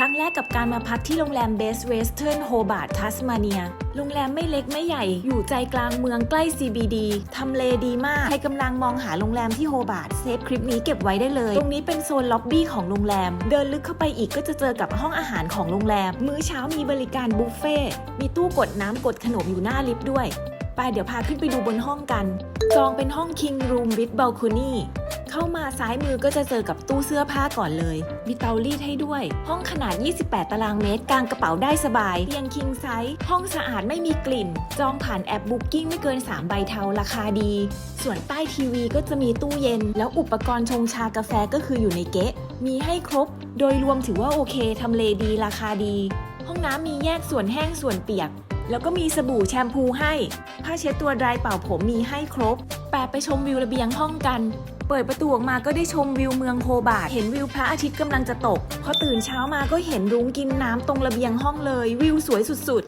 รั้งแรกกับการมาพักที่โรงแรมเบสเวสเทิร์นโฮบาร์ดทัสมาเนีย โรงแรมไม่เล็กไม่ใหญ่ อยู่ใจกลางเมืองใกล้ CBD ทำเลดีมาก ใครกำลังมองหาโรงแรมที่โฮบาร์ดเซฟคลิปนี้เก็บไว้ได้เลย ตรงนี้เป็นโซนล็อบบี้ของโรงแรม เดินลึกเข้าไปอีกก็จะเจอกับห้องอาหารของโรงแรม มื้อเช้ามีบริการบุฟเฟ่ มีตู้กดน้ำกดขนมอยู่หน้าลิฟต์ด้วย ไปเดี๋ยวพาขึ้นไปดูบนห้องกัน จองเป็นห้อง King Room with Balcony เข้ามาซ้ายมือก็จะเจอกับตู้เสื้อผ้าก่อนเลย มีเตารีดให้ด้วย ห้องขนาด 28 ตารางเมตรกางกระเป๋าได้สบายเตียง King Size ห้องสะอาดไม่มีกลิ่น จองผ่านแอป Booking ไม่เกิน 3 ใบเทาราคาดี ส่วนใต้ทีวีก็จะมีตู้เย็น แล้วอุปกรณ์ชงชากาแฟก็คืออยู่ในเก๊ะ มีให้ครบ โดยรวมถือว่าโอเคทำเลดีราคาดี ห้องน้ำมีแยกส่วนแห้งส่วนเปียก แล้วก็มีสบู่แชมพูให้ ผ้าเช็ดตัวดรายเป่าผมมีให้ครบ แปะไปชมวิวระเบียงห้องกัน เปิดประตูออกมาก็ได้ชมวิวเมืองโฮบาร์ดเห็นวิวพระอาทิตย์กำลังจะตก พอตื่นเช้ามาก็เห็นรุ้งกินน้ำตรงระเบียงห้องเลย วิวสวยสุด